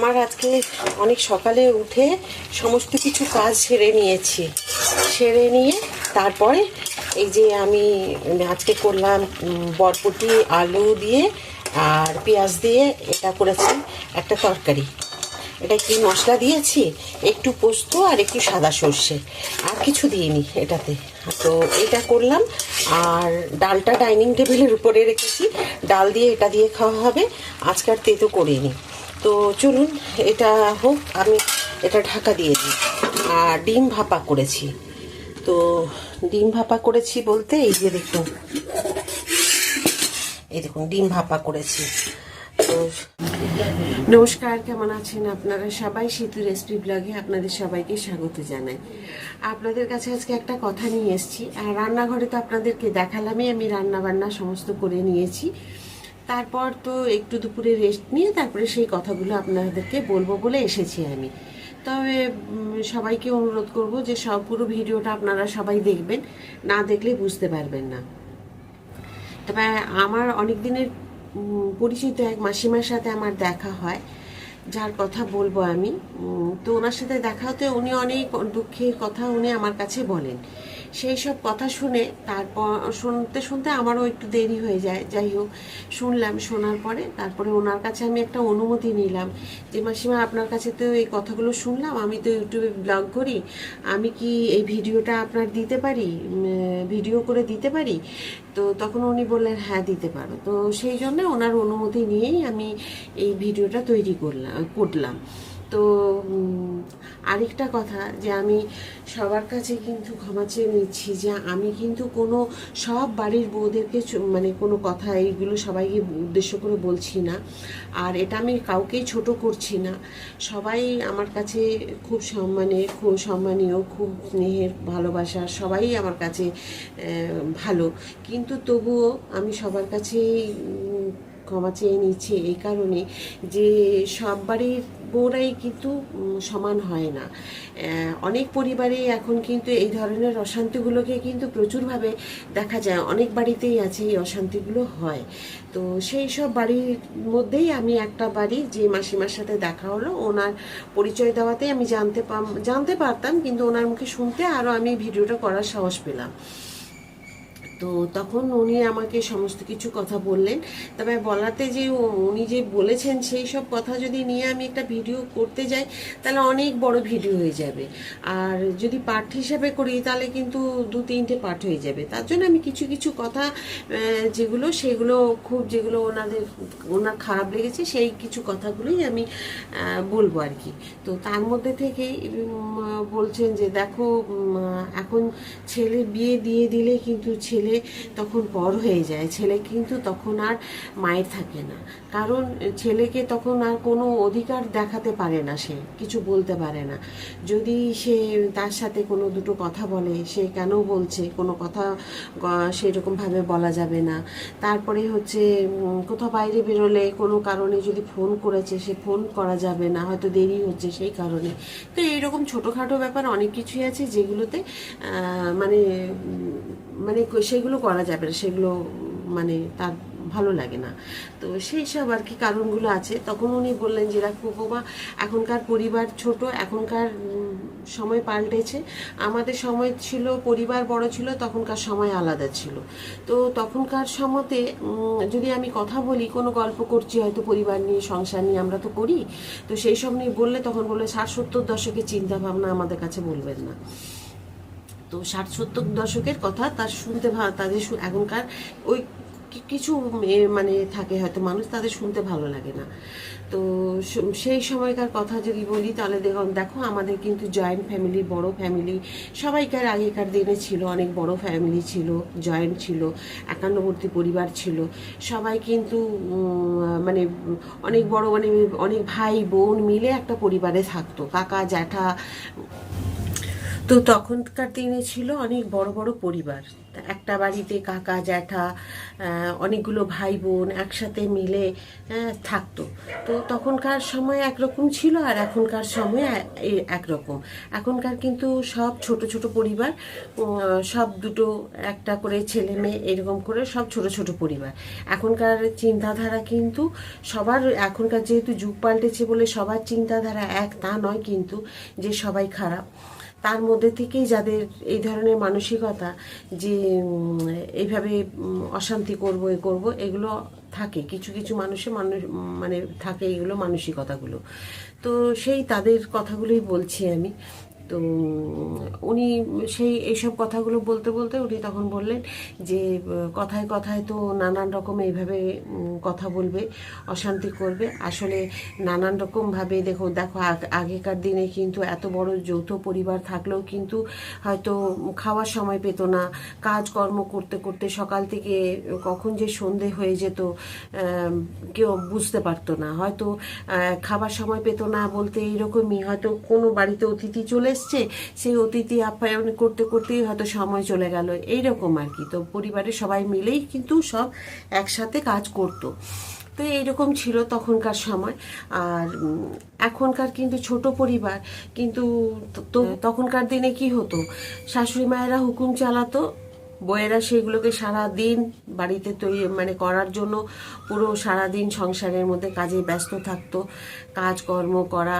আমার আজকে অনেক সকালে উঠে সমস্ত কিছু কাজ সেরে নিয়েছি। সেরে নিয়ে তারপরে এই যে আমি আজকে করলাম উম, বরবটি আলু দিয়ে আর পেঁয়াজ দিয়ে এটা করেছি একটা তরকারি। এটা কি মশলা দিয়েছি? একটু পোস্ত আর একটু সাদা সর্ষে। আর কিছু দিইনি এটাতে। তো এটা করলাম আর ডালটা ডাইনিং টেবিলের উপরে রেখেছি। ডাল দিয়ে এটা দিয়ে খাওয়া হবে। আজকার তেতো করিনি। তো চলুন, এটা হোক, আমি এটা ঢাকা দিয়ে দিই। আর ডিম ভাপা করেছি। তো ডিম ভাপা করেছি বলতে এই যে দেখুন। এই দেখুন, ডিম ভাপা করেছি। তো নমস্কার, কেমন আছেন আপনারা? সবাই সেতু রেসিপি ব্লগে আপনাদের সবাইকে স্বাগত জানাই। আপনাদের কাছে আজকে একটা কথা নিয়ে এসেছি। আর রান্নাঘরে তো আপনাদেরকে দেখালামই, আমি রান্না বান্না সমস্ত করে নিয়েছি। তারপর তো একটু দুপুরে রেস্ট নিয়ে তারপরে সেই কথাগুলো আপনাদেরকে বলব বলে এসেছি আমি। তবে সবাইকে অনুরোধ করব যে সব পুরো ভিডিওটা আপনারা সবাই দেখবেন, না দেখলে বুঝতে পারবেন না। তবে আমার অনেক দিনের পরিচিত এক মাসিমার সাথে আমার দেখা হয়, যার কথা বলব আমি। তো ওনার সাথে দেখা হতে উনি অনেক দুঃখের কথা উনি আমার কাছে বলেন। সেই সব কথা শুনে তারপর শুনতে শুনতে আমারও একটু দেরি হয়ে যায়। যাই হোক, শুনলাম, শোনার পরে তারপরে ওনার কাছে আমি একটা অনুমতি নিলাম যে, মাসিমা, আপনার কাছে তো এই কথাগুলো শুনলাম, আমি তো ইউটিউবে ব্লগ করি, আমি কি এই ভিডিওটা আপনার দিতে পারি? ভিডিও করে দিতে পারি? তো তখন উনি বললেন হ্যাঁ দিতে পারো। তো সেই জন্য ওনার অনুমতি নিয়েই আমি এই ভিডিওটা তৈরি করলাম করলাম। তো আরেকটা কথা যে আমি সবার কাছে কিন্তু ক্ষমা চেয়ে নিচ্ছি যে আমি কিন্তু কোনো সব বাড়ির বউদেরকে মানে কোনো কথা এইগুলো সবাইকে উদ্দেশ্য করে বলছি না। আর এটা আমি কাউকেই ছোট করছি না। সবাই আমার কাছে খুব সম্মানের খুব সম্মানীয়, খুব স্নেহের ভালোবাসা সবাই আমার কাছে ভালো। কিন্তু তবুও আমি সবার কাছেই ক্ষমা চেয়ে নিচ্ছি এই কারণে যে সব বাড়ির বউরাই কিন্তু সমান হয় না। অনেক পরিবারে এখন কিন্তু এই ধরনের অশান্তিগুলোকে কিন্তু প্রচুরভাবে দেখা যায়। অনেক বাড়িতেই আছে এই অশান্তিগুলো হয়। তো সেই সব বাড়ির মধ্যেই আমি একটা বাড়ি যে মাসিমার সাথে দেখা হলো, ওনার পরিচয় দেওয়াতে আমি জানতে পাম, জানতে পারতাম, কিন্তু ওনার মুখে শুনতে আরও আমি ভিডিওটা করার সাহস পেলাম। তো তখন উনি আমাকে সমস্ত কিছু কথা বললেন। তবে বলাতে যে উনি যে বলেছেন সেই সব কথা যদি নিয়ে আমি একটা ভিডিও করতে যাই, তাহলে অনেক বড় ভিডিও হয়ে যাবে। আর যদি পাঠ হিসাবে করি, তাহলে কিন্তু দু, তিনটে পাঠ হয়ে যাবে। তার জন্য আমি কিছু কিছু কথা যেগুলো, সেগুলো খুব, যেগুলো ওনাদের, ওনার খারাপ লেগেছে, সেই কিছু কথাগুলোই আমি বলব আর কি। তো তার মধ্যে থেকেই বলছেন যে, দেখো এখন ছেলে বিয়ে দিয়ে দিলে কিন্তু ছেলে তখন বড় হয়ে যায়। ছেলে কিন্তু তখন আর মায়ের থাকে না। কারণ ছেলেকে তখন আর কোনো অধিকার দেখাতে পারে না সে, কিছু বলতে পারে না। যদি সে তার সাথে কোনো দুটো কথা বলে, সে কেন বলছে? কোনো কথা সেরকমভাবে বলা যাবে না। তারপরে হচ্ছে কোথাও বাইরে বেরোলে কোনো কারণে যদি ফোন করেছে, সে ফোন করা যাবে না, হয়তো দেরি হচ্ছে সেই কারণে। তো এইরকম ছোটোখাটো ব্যাপার অনেক কিছুই আছে যেগুলোতে মানে মানে সেগুলো করা যাবে না, সেগুলো মানে তার ভালো লাগে না। তো সেই সব আর কি কারণগুলো আছে। তখন উনি বললেন যে দেখো বাবা, এখনকার পরিবার ছোট, এখনকার সময় পাল্টেছে। আমাদের সময় ছিল, পরিবার বড় ছিল, তখনকার সময় আলাদা ছিল। তো তখনকার সময়তে যদি আমি কথা বলি, কোনো গল্প করছি, হয়তো পরিবার নিয়ে, সংসার নিয়ে আমরা তো করি। তো সেই সব নিয়ে বললে, তখন বললে, ষাট সত্তর দশকের চিন্তা ভাবনা আমাদের কাছে বলবেন না। তো ষাট সত্তর দশকের কথা তার শুনতে তাদের এখনকার ওই কিছু মানে থাকে হয়তো মানুষ, তাদের শুনতে ভালো লাগে না। তো সেই সময়কার কথা যদি বলি, তাহলে দেখো দেখো আমাদের কিন্তু জয়েন্ট ফ্যামিলি বড় ফ্যামিলি সবাইকার আগেকার দিনে ছিল, অনেক বড় ফ্যামিলি ছিল জয়েন্ট ছিল, একান্নবর্তী পরিবার ছিল। সবাই কিন্তু মানে অনেক বড় মানে অনেক ভাই বোন মিলে একটা পরিবারে থাকতো। কাকা, জ্যাঠা তো তখনকার দিনে ছিল অনেক বড় বড় পরিবার। একটা বাড়িতে কাকা, জ্যাঠা অনেকগুলো ভাই বোন একসাথে মিলে থাকতো। তো তখনকার সময় একরকম ছিল আর এখনকার সময় একরকম। এখনকার কিন্তু সব ছোট ছোট পরিবার সব দুটো একটা করে ছেলে মেয়ে এরকম করে সব ছোট ছোট পরিবার। এখনকার চিন্তাধারা কিন্তু সবার, এখনকার যেহেতু যুগ পাল্টেছে বলে সবার চিন্তাধারা এক, তা নয় কিন্তু যে সবাই খারাপ। তার মধ্যে থেকেই যাদের এই ধরনের মানসিকতা যে এইভাবে অশান্তি করব, এ করব, এগুলো থাকে। কিছু কিছু মানুষের মানুষ মানে থাকে এগুলো মানসিকতাগুলো। তো সেই তাদের কথাগুলোই বলছি আমি। তো উনি সেই এইসব কথাগুলো বলতে বলতে উনি তখন বললেন যে, কথায় কথায় তো নানান রকম এইভাবে কথা বলবে, অশান্তি করবে। আসলে নানান রকমভাবে দেখো দেখো আগ- আগেকার দিনে কিন্তু এত বড় যৌথ পরিবার থাকলেও কিন্তু হয়তো খাওয়ার সময় পেত না। কাজকর্ম করতে করতে সকাল থেকে কখন যে সন্ধে হয়ে যেত কেউ বুঝতে পারতো না। হয়তো খাবার সময় পেত না বলতে এইরকমই। হয়তো কোনো বাড়িতে অতিথি চলে এসছে, সেই অতিথি আপ্যায়ন করতে করতেই হয়তো সময় চলে গেল। এইরকম আর কি। তো পরিবারের সবাই মিলেই কিন্তু সব একসাথে কাজ করতো। তো এইরকম ছিল তখনকার সময়। আর এখনকার কিন্তু ছোট পরিবার, কিন্তু তখনকার দিনে কি হতো? শাশুড়ি মায়েরা হুকুম চালাতো বইয়েরা সেগুলোকে সারা দিন বাড়িতে তৈরি মানে করার জন্য পুরো সারা দিন সংসারের মধ্যে কাজে ব্যস্ত থাকতো। কাজকর্ম করা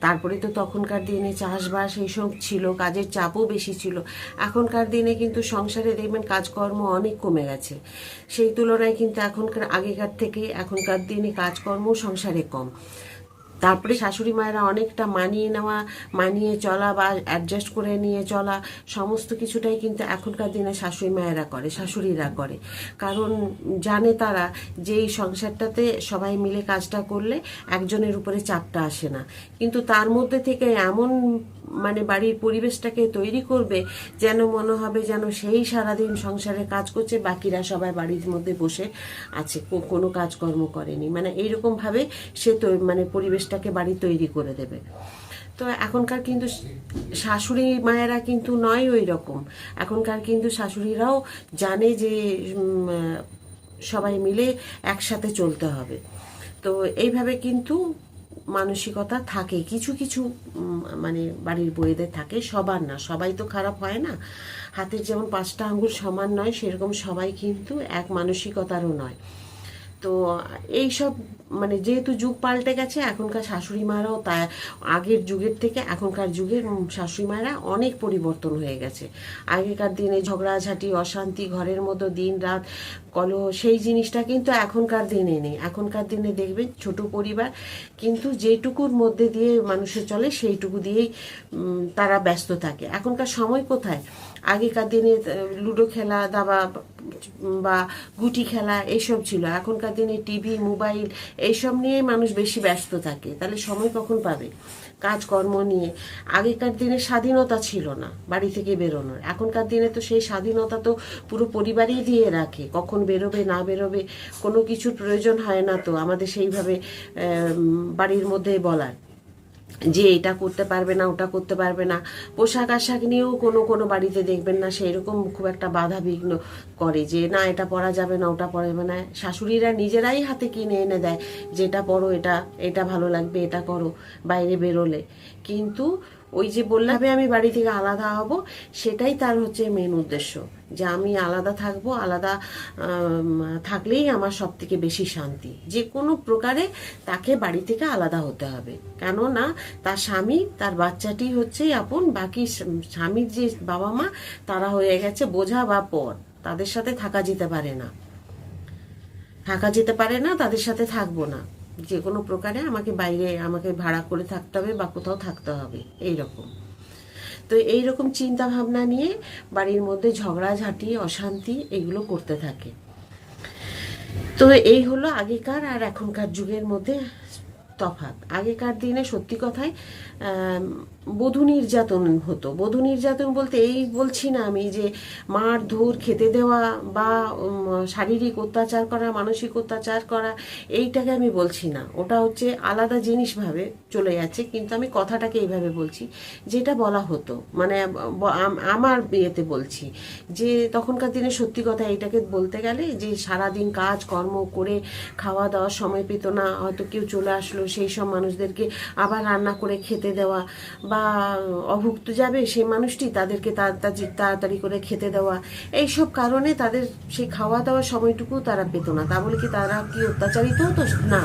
তারপরে তো তখনকার দিনে চাষবাস এইসব ছিল, কাজের চাপও বেশি ছিল। এখনকার দিনে কিন্তু সংসারে দেখবেন কাজকর্ম অনেক কমে গেছে। সেই তুলনায় কিন্তু এখনকার, আগেকার থেকে এখনকার দিনে কাজকর্ম সংসারে কম। তারপরে শাশুড়ি মায়েরা অনেকটা মানিয়ে নেওয়া, মানিয়ে চলা বা অ্যাডজাস্ট করে নিয়ে চলা, সমস্ত কিছুটাই কিন্তু এখনকার দিনে শাশুড়ি মায়েরা করে, শাশুড়িরা করে। কারণ জানে তারা যে এই সংসারটাতে সবাই মিলে কাজটা করলে একজনের উপরে চাপটা আসে না। কিন্তু তার মধ্যে থেকে এমন মানে বাড়ির পরিবেশটাকে তৈরি করবে, যেন মনে হবে যেন সেই সারাদিন সংসারে কাজ করছে, বাকিরা সবাই বাড়ির মধ্যে বসে আছে কোনো কাজকর্ম করেনি। মানে এইরকম ভাবে সে তো মানে পরিবেশটাকে বাড়ি তৈরি করে দেবে। তো এখনকার কিন্তু শাশুড়ি মায়েরা কিন্তু নয় ওই রকম। এখনকার কিন্তু শাশুড়িরাও জানে যে সবাই মিলে একসাথে চলতে হবে। তো এইভাবে কিন্তু মানসিকতা থাকে, কিছু কিছু মানে বাড়ির বইয়েদের থাকে, সবার না, সবাই তো খারাপ হয় না। হাতের যেমন পাঁচটা আঙ্গুল সমান নয়, সেরকম সবাই কিন্তু এক মানসিকতারও নয়। তো এই সব মানে যেহেতু যুগ পাল্টে গেছে, এখনকার শাশুড়ি মারাও তা আগের যুগের থেকে এখনকার যুগের শাশুড়ি মায়েরা অনেক পরিবর্তন হয়ে গেছে। আগেকার দিনে ঝগড়াঝাটি, অশান্তি, ঘরের মতো দিন, রাত, কলহ, সেই জিনিসটা কিন্তু এখনকার দিনে নেই। এখনকার দিনে দেখবেন ছোট পরিবার কিন্তু যেটুকুর মধ্যে দিয়ে মানুষের চলে, সেইটুকু দিয়েই তারা ব্যস্ত থাকে। এখনকার সময় কোথায়? আগেকার দিনে লুডো খেলা, দাবা, বা গুটি খেলা এইসব ছিল। এখনকার দিনে টিভি, মোবাইল এইসব নিয়ে মানুষ বেশি ব্যস্ত থাকে। তাহলে সময় কখন পাবে? কাজকর্ম নিয়ে। আগেকার দিনে স্বাধীনতা ছিল না, বাড়ি থেকে বেরোনোর। এখনকার দিনে তো সেই স্বাধীনতা তো পুরো পরিবারই দিয়ে রাখে। কখন বেরোবে, না বেরোবে, কোনো কিছুর প্রয়োজন হয় না তো। আমাদের সেইভাবে বাড়ির মধ্যে বলার। যে এটা করতে পারবে না, ওটা করতে পারবে না। পোশাক আশাক নিয়েও কোনো কোনো বাড়িতে দেখবেন না সেই রকম খুব একটা বাধা বিঘ্ন করে যে, না, এটা পরা যাবে না, ওটা পরা যাবে না। শাশুড়িরা নিজেরাই হাতে কিনে এনে দেয়, যেটা পরো, এটা এটা ভালো লাগবে, এটা করো, বাইরে বেরোলে। কিন্তু ওই যে বললাম আমি বাড়ি থেকে আলাদা হব, সেটাই তার হচ্ছে মেন উদ্দেশ্য। যে আমি আলাদা থাকব, আলাদা থাকলেই আমার সব থেকে বেশি শান্তি। যে কোনো প্রকারে তাকে বাড়ি থেকে আলাদা হতে হবে। কেননা তার স্বামী, তার বাচ্চাটি হচ্ছে আপন, বাকি স্বামীর যে বাবা মা, তারা হয়ে গেছে বোঝা বা পর। তাদের সাথে থাকা যেতে পারে না। থাকা যেতে পারে না, তাদের সাথে থাকব না। যে কোনো প্রকারে আমাকে বাইরে, আমাকে ভাড়া করে থাকতে হবে বা কোথাও থাকতে হবে এই রকম তো এই রকম চিন্তা ভাবনা নিয়ে বাড়ির মধ্যে ঝগড়াঝাটি অশান্তি এগুলো করতে থাকে। তো এই হলো আগেকার আর এখনকার যুগের মধ্যে তফাৎ। আগেকার দিনে সত্যি কথায় বধূ নির্যাতন হতো। বধূ নির্যাতন বলতে এই বলছি না আমি যে মার ধর, খেতে দেওয়া বা শারীরিক অত্যাচার করা, মানসিক অত্যাচার করা, এইটাকে আমি বলছি না। ওটা হচ্ছে আলাদা জিনিসভাবে চলে যাচ্ছে, কিন্তু আমি কথাটাকে এইভাবে বলছি, যেটা বলা হতো। মানে আমার বিয়েতে বলছি যে তখনকার দিনে সত্যি কথা এটাকে বলতে গেলে যে সারাদিন কাজ, কর্ম করে খাওয়া দাওয়ার সময় পেত না, হয়তো কেউ চলে আসলো সেই সব মানুষদেরকে আবার রান্না করে খেতে দেওয়া বা অভুক্ত যাবে সেই মানুষটি তাদেরকে তাড়াতাড়ি তাড়াতাড়ি করে খেতে দেওয়া। এই সব কারণে তাদের সেই খাওয়া দাওয়ার সময়টুকু তারা পেত না। তা বলে কি তারা কি অত্যাচারিত হতো? না।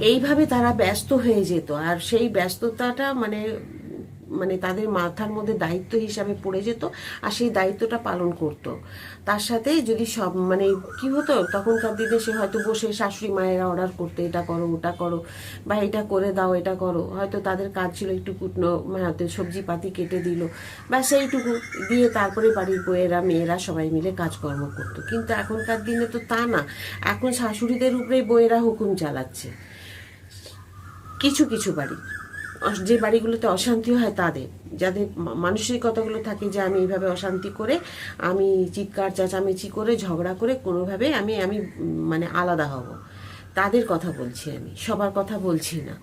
এইভাবে তারা ব্যস্ত হয়ে যেত। আর সেই ব্যস্ততাটা মানে মানে তাদের মাথার মধ্যে দায়িত্ব হিসাবে পড়ে যেত আর সেই দায়িত্বটা পালন করত। তার সাথে যদি সব মানে কি হতো, তখনকার দিনে সে হয়তো বসে শাশুড়ি মায়েরা অর্ডার করতে, এটা করো, ওটা করো বা এটা করে দাও, এটা করো। হয়তো তাদের কাজ ছিল একটু কুটনো হয়তো সবজি পাতি কেটে দিল। বা সেইটুকু দিয়ে তারপরে বাড়ির বইয়েরা মেয়েরা সবাই মিলে কাজকর্ম করতো। কিন্তু এখনকার দিনে তো তা না। এখন শাশুড়িদের উপরেই বইয়েরা হুকুম চালাচ্ছে। কিছু কিছু বাড়ি। যে বাড়িগুলোতে অশান্তি হয় তাদের। যাদের মানসিকতাগুলো থাকে যে আমি এইভাবে অশান্তি করে, আমি চিৎকার, চেঁচামেচি করে, ঝগড়া করে কোনোভাবে আমি আমি মানে আলাদা হব। তাদের কথা বলছি আমি, সবার কথা বলছি না।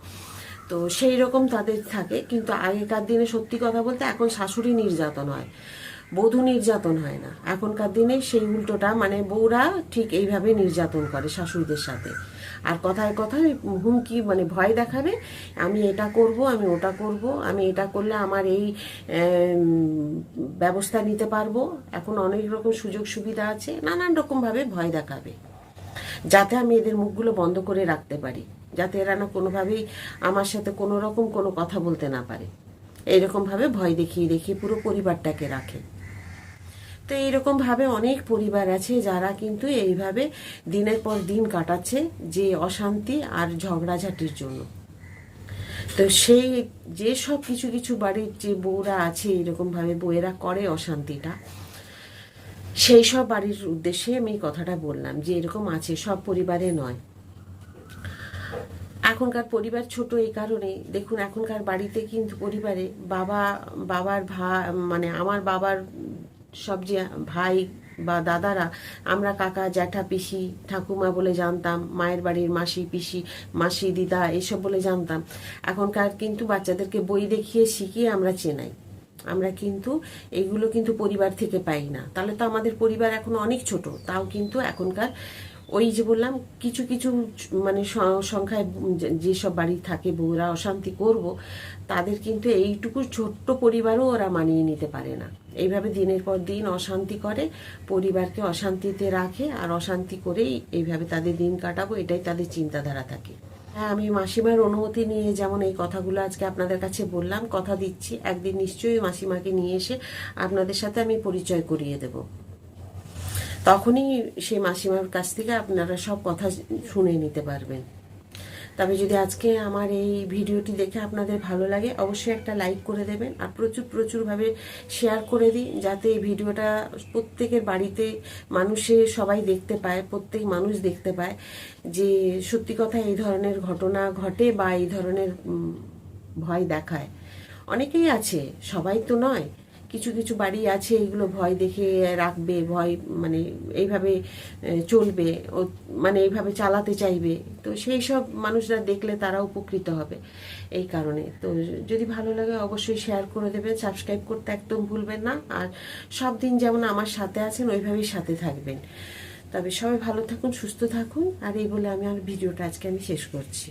তো সেই রকম তাদের থাকে, কিন্তু আগেকার দিনে সত্যি কথা বলতে এখন শাশুড়ি নির্যাতন হয়, বধূ নির্যাতন হয় না। এখনকার দিনে সেই উল্টোটা মানে বউরা ঠিক এইভাবে নির্যাতন করে শাশুড়িদের সাথে। আর কথায় কথায় হুমকি মানে ভয় দেখাবে, আমি এটা করব, আমি ওটা করব, আমি এটা করলে আমার এই ব্যবস্থা নিতে পারব। এখন অনেক রকম সুযোগ সুবিধা আছে, নানান রকমভাবে ভয় দেখাবে, যাতে আমি এদের মুখগুলো বন্ধ করে রাখতে পারি, যাতে এরা না কোনোভাবেই আমার সাথে কোনো রকম কোনো কথা বলতে না পারে। এইরকমভাবে ভয় দেখিয়ে দেখিয়ে পুরো পরিবারটাকে রাখে। তো এইরকম ভাবে অনেক পরিবার আছে যারা কিন্তু এইভাবে দিনের পর দিন কাটাচ্ছে যে অশান্তি আর ঝগড়াঝাটির জন্য। তো সেই যে সব কিছু কিছু বাড়ির যে বউরা আছে এরকম ভাবে বউয়েরা করে অশান্তিটা, সেই সব বাড়ির উদ্দেশ্যে আমি কথাটা বললাম যে এরকম আছে, সব পরিবারে নয়। এখনকার পরিবার ছোট এই কারণে, দেখুন এখনকার বাড়িতে কিন্তু পরিবারে বাবা, বাবার ভা মানে আমার বাবার সব যে ভাই বা দাদারা, আমরা কাকা, জ্যাঠা, পিসি, ঠাকুমা বলে জানতাম, মায়ের বাড়ির মাসি, পিসি, মাসি, দিদা, এসব বলে জানতাম। এখনকার কিন্তু বাচ্চাদেরকে বই দেখিয়ে, শিখিয়ে আমরা চেনাই। আমরা কিন্তু এগুলো কিন্তু পরিবার থেকে পাই না। তাহলে তো আমাদের পরিবার এখন অনেক ছোট, তাও কিন্তু এখনকার ওই যে বললাম, কিছু কিছু মানে সংখ্যায় যেসব বাড়ি থাকে, বউরা অশান্তি করব, তাদের কিন্তু এইটুকু ছোট্ট পরিবারও ওরা মানিয়ে নিতে পারে না। এইভাবে দিনের পর দিন অশান্তি করে, পরিবারকে অশান্তিতে রাখে আর অশান্তি করেই এইভাবে তাদের দিন কাটাবো, এটাই তাদের চিন্তাধারা থাকে। হ্যাঁ আমি মাসিমার অনুমতি নিয়ে যেমন এই কথাগুলো আজকে আপনাদের কাছে বললাম, কথা দিচ্ছি। একদিন নিশ্চয়ই মাসিমাকে নিয়ে এসে আপনাদের সাথে আমি পরিচয় করিয়ে দেব। তখনই সেই মাসিমার কাছ থেকে আপনারা সব কথা শুনে নিতে পারবেন। তবে যদি আজকে আমার এই ভিডিওটি দেখে আপনাদের ভালো লাগে, অবশ্যই একটা লাইক করে দেবেন আর প্রচুর, প্রচুরভাবে শেয়ার করে দিন, যাতে এই ভিডিওটা প্রত্যেকের বাড়িতে মানুষে সবাই দেখতে পায়, প্রত্যেক মানুষ দেখতে পায় যে সত্যি কথা এই ধরনের ঘটনা ঘটে বা এই ধরনের ভয় দেখায়। অনেকেই আছে, সবাই তো নয় কিছু কিছু বাড়ি আছে, এগুলো ভয় দেখে রাখবে, ভয় মানে এইভাবে চলবে, ও মানে এইভাবে চালাতে চাইবে। তো সেই সব মানুষরা দেখলে তারা উপকৃত হবে এই কারণে। তো যদি ভালো লাগে অবশ্যই শেয়ার করে দেবেন সাবস্ক্রাইব করতে একদম ভুলবেন না। আর সব দিন যেমন আমার সাথে আছেন, ওইভাবেই সাথে থাকবেন। তবে সবাই ভালো থাকুন, সুস্থ থাকুন। আর এই বলে আমি আমার ভিডিওটা আজকে আমি শেষ করছি।